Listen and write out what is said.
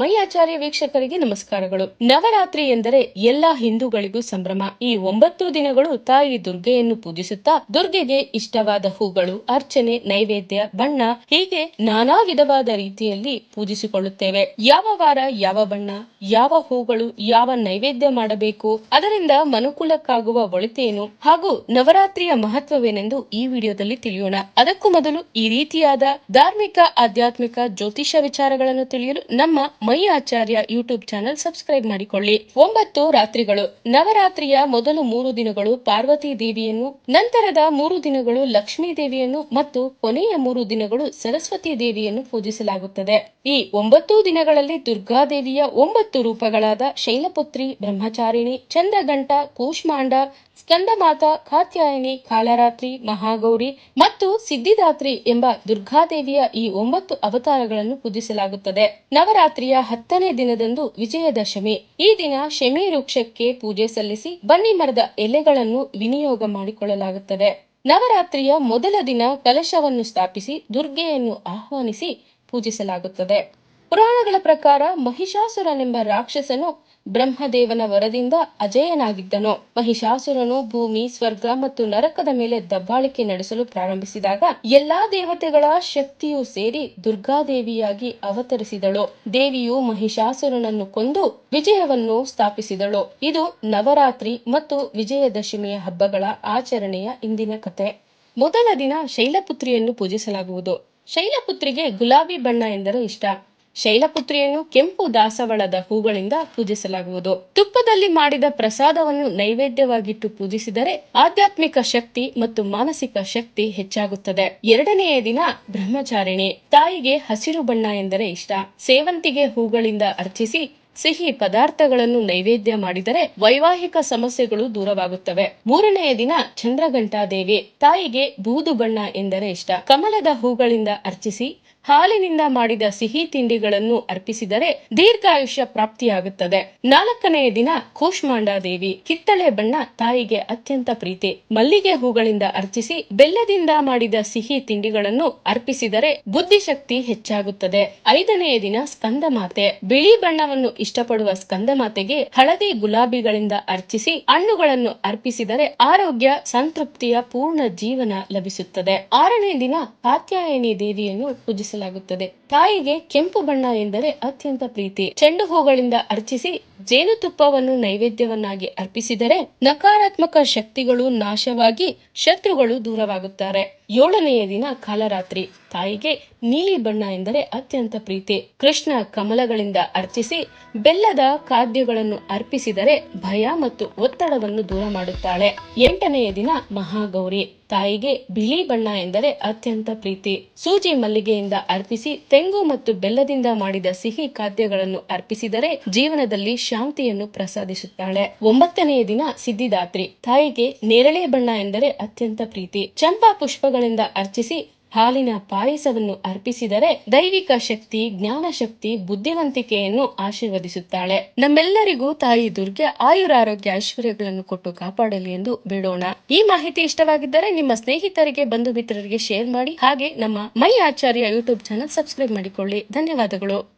ಮೈ ಆಚಾರ್ಯ ವೀಕ್ಷಕರಿಗೆ ನಮಸ್ಕಾರಗಳು. ನವರಾತ್ರಿ ಎಂದರೆ ಎಲ್ಲಾ ಹಿಂದೂಗಳಿಗೂ ಸಂಭ್ರಮ. ಈ ಒಂಬತ್ತು ದಿನಗಳು ತಾಯಿ ದುರ್ಗೆಯನ್ನು ಪೂಜಿಸುತ್ತಾ ದುರ್ಗೆಗೆ ಇಷ್ಟವಾದ ಹೂಗಳು, ಅರ್ಚನೆ, ನೈವೇದ್ಯ, ಬಣ್ಣ ಹೀಗೆ ನಾನಾ ವಿಧವಾದ ರೀತಿಯಲ್ಲಿ ಪೂಜಿಸಿಕೊಳ್ಳುತ್ತೇವೆ. ಯಾವ ವಾರ ಯಾವ ಬಣ್ಣ, ಯಾವ ಹೂಗಳು, ಯಾವ ನೈವೇದ್ಯ ಮಾಡಬೇಕು, ಅದರಿಂದ ಮನುಕುಲಕ್ಕಾಗುವ ಒಳಿತೇನು ಹಾಗೂ ನವರಾತ್ರಿಯ ಮಹತ್ವವೇನೆಂದು ಈ ವಿಡಿಯೋದಲ್ಲಿ ತಿಳಿಯೋಣ. ಅದಕ್ಕೂ ಮೊದಲು ಈ ರೀತಿಯಾದ ಧಾರ್ಮಿಕ, ಆಧ್ಯಾತ್ಮಿಕ ಜ್ಯೋತಿಷ ವಿಚಾರಗಳನ್ನು ತಿಳಿಯಲು ನಮ್ಮ my Acharya YouTube channel subscribe ಮಾಡಿಕೊಳ್ಳಿ. ಒಂಬತ್ತು ರಾತ್ರಿಗಳು. ನವರಾತ್ರಿಯ ಮೊದಲು ಮೂರು ದಿನಗಳು ಪಾರ್ವತಿ ದೇವಿಯನ್ನು, ನಂತರದ ಮೂರು ದಿನಗಳು ಲಕ್ಷ್ಮೀ ದೇವಿಯನ್ನು ಮತ್ತು ಕೊನೆಯ ಮೂರು ದಿನಗಳು ಸರಸ್ವತಿ ದೇವಿಯನ್ನು ಪೂಜಿಸಲಾಗುತ್ತದೆ. ಈ ಒಂಬತ್ತು ದಿನಗಳಲ್ಲಿ ದುರ್ಗಾದೇವಿಯ ಒಂಬತ್ತು ರೂಪಗಳಾದ ಶೈಲಪುತ್ರಿ, ಬ್ರಹ್ಮಚಾರಿಣಿ ಚಂದ್ರಗಂಟ ಕೂಷ್ಮಾಂಡ, ಸ್ಕಂದಮಾತ, ಕಾತ್ಯಾಯಿನಿ, ಕಾಳರಾತ್ರಿ, ಮಹಾಗೌರಿ ಮತ್ತು ಸಿದ್ಧಿದಾತ್ರಿ ಎಂಬ ದುರ್ಗಾದೇವಿಯ ಈ ಒಂಬತ್ತು ಅವತಾರಗಳನ್ನು ಪೂಜಿಸಲಾಗುತ್ತದೆ. ನವರಾತ್ರಿಯ ಹತ್ತನೇ ದಿನದಂದು ವಿಜಯದಶಮಿ. ಈ ದಿನ ಶಮಿ ವೃಕ್ಷಕ್ಕೆ ಪೂಜೆ ಸಲ್ಲಿಸಿ ಬನ್ನಿ ಮರದ ಎಲೆಗಳನ್ನು ವಿನಿಯೋಗ ಮಾಡಿಕೊಳ್ಳಲಾಗುತ್ತದೆ. ನವರಾತ್ರಿಯ ಮೊದಲ ದಿನ ಕಲಶವನ್ನು ಸ್ಥಾಪಿಸಿ ದುರ್ಗೆಯನ್ನು ಆಹ್ವಾನಿಸಿ ಪೂಜಿಸಲಾಗುತ್ತದೆ. ಪುರಾಣಗಳ ಪ್ರಕಾರ ಮಹಿಷಾಸುರನೆಂಬ ರಾಕ್ಷಸನು ಬ್ರಹ್ಮದೇವನ ವರದಿಂದ ಅಜೇಯನಾಗಿದ್ದನು. ಮಹಿಷಾಸುರನು ಭೂಮಿ, ಸ್ವರ್ಗ ಮತ್ತು ನರಕದ ಮೇಲೆ ದಬ್ಬಾಳಿಕೆ ನಡೆಸಲು ಪ್ರಾರಂಭಿಸಿದಾಗ ಎಲ್ಲಾ ದೇವತೆಗಳ ಶಕ್ತಿಯೂ ಸೇರಿ ದುರ್ಗಾದೇವಿಯಾಗಿ ಅವತರಿಸಿದಳು. ದೇವಿಯು ಮಹಿಷಾಸುರನನ್ನು ಕೊಂದು ವಿಜಯವನ್ನು ಸ್ಥಾಪಿಸಿದಳು. ಇದು ನವರಾತ್ರಿ ಮತ್ತು ವಿಜಯದಶಮಿಯ ಹಬ್ಬಗಳ ಆಚರಣೆಯ ಇಂದಿನ ಕತೆ. ಮೊದಲ ದಿನ ಶೈಲಪುತ್ರಿಯನ್ನು ಪೂಜಿಸಲಾಗುವುದು. ಶೈಲಪುತ್ರಿಗೆ ಗುಲಾಬಿ ಬಣ್ಣ ಎಂದರೆ ಇಷ್ಟ. ಶೈಲಪುತ್ರಿಯನ್ನು ಕೆಂಪು ದಾಸವಾಳದ ಹೂಗಳಿಂದ ಪೂಜಿಸಲಾಗುವುದು. ತುಪ್ಪದಲ್ಲಿ ಮಾಡಿದ ಪ್ರಸಾದವನ್ನು ನೈವೇದ್ಯವಾಗಿಟ್ಟು ಪೂಜಿಸಿದರೆ ಆಧ್ಯಾತ್ಮಿಕ ಶಕ್ತಿ ಮತ್ತು ಮಾನಸಿಕ ಶಕ್ತಿ ಹೆಚ್ಚಾಗುತ್ತದೆ. ಎರಡನೆಯ ದಿನ ಬ್ರಹ್ಮಚಾರಿಣಿ. ತಾಯಿಗೆ ಹಸಿರು ಬಣ್ಣ ಎಂದರೆ ಇಷ್ಟ. ಸೇವಂತಿಗೆ ಹೂಗಳಿಂದ ಅರ್ಚಿಸಿ ಸಿಹಿ ಪದಾರ್ಥಗಳನ್ನು ನೈವೇದ್ಯ ಮಾಡಿದರೆ ವೈವಾಹಿಕ ಸಮಸ್ಯೆಗಳು ದೂರವಾಗುತ್ತವೆ. ಮೂರನೆಯ ದಿನ ಚಂದ್ರಘಂಟಾ ದೇವಿ ತಾಯಿಗೆ ಬೂದು ಬಣ್ಣ ಎಂದರೆ ಇಷ್ಟ. ಕಮಲದ ಹೂಗಳಿಂದ ಅರ್ಚಿಸಿ, ಹಾಲಿನಿಂದ ಮಾಡಿದ ಸಿಹಿ ತಿಂಡಿಗಳನ್ನು ಅರ್ಪಿಸಿದರೆ ದೀರ್ಘಾಯುಷ್ಯ ಪ್ರಾಪ್ತಿಯಾಗುತ್ತದೆ. ನಾಲ್ಕನೆಯ ದಿನ ಕೂಷ್ಮಾಂಡ ದೇವಿ ಕಿತ್ತಳೆ ಬಣ್ಣ ತಾಯಿಗೆ ಅತ್ಯಂತ ಪ್ರೀತಿ. ಮಲ್ಲಿಗೆ ಹೂಗಳಿಂದ ಅರ್ಚಿಸಿ, ಬೆಲ್ಲದಿಂದ ಮಾಡಿದ ಸಿಹಿ ತಿಂಡಿಗಳನ್ನು ಅರ್ಪಿಸಿದರೆ ಬುದ್ಧಿಶಕ್ತಿ ಹೆಚ್ಚಾಗುತ್ತದೆ. ಐದನೆಯ ದಿನ ಸ್ಕಂದಮಾತೆ ಬಿಳಿ ಬಣ್ಣವನ್ನು ಇಷ್ಟಪಡುವ ಸ್ಕಂದ ಮಾತೆಗೆ ಹಳದಿ ಗುಲಾಬಿಗಳಿಂದ ಅರ್ಚಿಸಿ ಹಣ್ಣುಗಳನ್ನು ಅರ್ಪಿಸಿದರೆ ಆರೋಗ್ಯ, ಸಂತೃಪ್ತಿಯ ಪೂರ್ಣ ಜೀವನ ಲಭಿಸುತ್ತದೆ. ಆರನೇ ದಿನ ಕಾತ್ಯಾಯನಿ ದೇವಿಯನ್ನು ಪೂಜಿಸಲಾಗುತ್ತದೆ. ತಾಯಿಗೆ ಕೆಂಪು ಬಣ್ಣ ಎಂದರೆ ಅತ್ಯಂತ ಪ್ರೀತಿ. ಚೆಂಡು ಹೂಗಳಿಂದ ಅರ್ಚಿಸಿ ಜೇನುತುಪ್ಪವನ್ನು ನೈವೇದ್ಯವನ್ನಾಗಿ ಅರ್ಪಿಸಿದರೆ ನಕಾರಾತ್ಮಕ ಶಕ್ತಿಗಳು ನಾಶವಾಗಿ ಶತ್ರುಗಳು ದೂರವಾಗುತ್ತಾರೆ. ಏಳನೆಯ ದಿನ ಕಾಲರಾತ್ರಿ. ತಾಯಿಗೆ ನೀಲಿ ಬಣ್ಣ ಎಂದರೆ ಅತ್ಯಂತ ಪ್ರೀತಿ. ಕೃಷ್ಣ ಕಮಲಗಳಿಂದ ಅರ್ಚಿಸಿ ಬೆಲ್ಲದ ಖಾದ್ಯಗಳನ್ನು ಅರ್ಪಿಸಿದರೆ ಭಯ ಮತ್ತು ಒತ್ತಡವನ್ನು ದೂರ ಮಾಡುತ್ತಾಳೆ. ಎಂಟನೆಯ ದಿನ ಮಹಾಗೌರಿ. ತಾಯಿಗೆ ಬಿಳಿ ಬಣ್ಣ ಎಂದರೆ ಅತ್ಯಂತ ಪ್ರೀತಿ. ಸೂಜಿ ಮಲ್ಲಿಗೆಯಿಂದ ಅರ್ಪಿಸಿ ತೆಂಗು ಮತ್ತು ಬೆಲ್ಲದಿಂದ ಮಾಡಿದ ಸಿಹಿ ಖಾದ್ಯಗಳನ್ನು ಅರ್ಪಿಸಿದರೆ ಜೀವನದಲ್ಲಿ ಶಾಂತಿಯನ್ನು ಪ್ರಸಾದಿಸುತ್ತಾಳೆ. ಒಂಬತ್ತನೆಯ ದಿನ ಸಿದ್ಧಿದಾತ್ರಿ. ತಾಯಿಗೆ ನೇರಳೆ ಬಣ್ಣ ಎಂದರೆ ಅತ್ಯಂತ ಪ್ರೀತಿ. ಚಂಪಾ ಪುಷ್ಪಗಳಿಂದ ಅರ್ಚಿಸಿ ಹಾಲಿನ ಪಾಯಸವನ್ನು ಅರ್ಪಿಸಿದರೆ ದೈವಿಕ ಶಕ್ತಿ ಜ್ಞಾನ ಶಕ್ತಿ ಬುದ್ಧಿವಂತಿಕೆಯನ್ನು ಆಶೀರ್ವದಿಸುತ್ತಾಳೆ. ನಮ್ಮೆಲ್ಲರಿಗೂ ತಾಯಿ ದುರ್ಗೆ ಆಯುರಾರೋಗ್ಯ ಐಶ್ವರ್ಯಗಳನ್ನು ಕೊಟ್ಟು ಕಾಪಾಡಲಿ ಎಂದು ಬಿಡೋಣ. ಈ ಮಾಹಿತಿ ಇಷ್ಟವಾಗಿದ್ದರೆ ನಿಮ್ಮ ಸ್ನೇಹಿತರಿಗೆ ಬಂಧು ಮಿತ್ರರಿಗೆ ಶೇರ್ ಮಾಡಿ. ಹಾಗೆ ನಮ್ಮ my Acharya YouTube channel subscribe ಮಾಡಿಕೊಳ್ಳಿ. ಧನ್ಯವಾದಗಳು.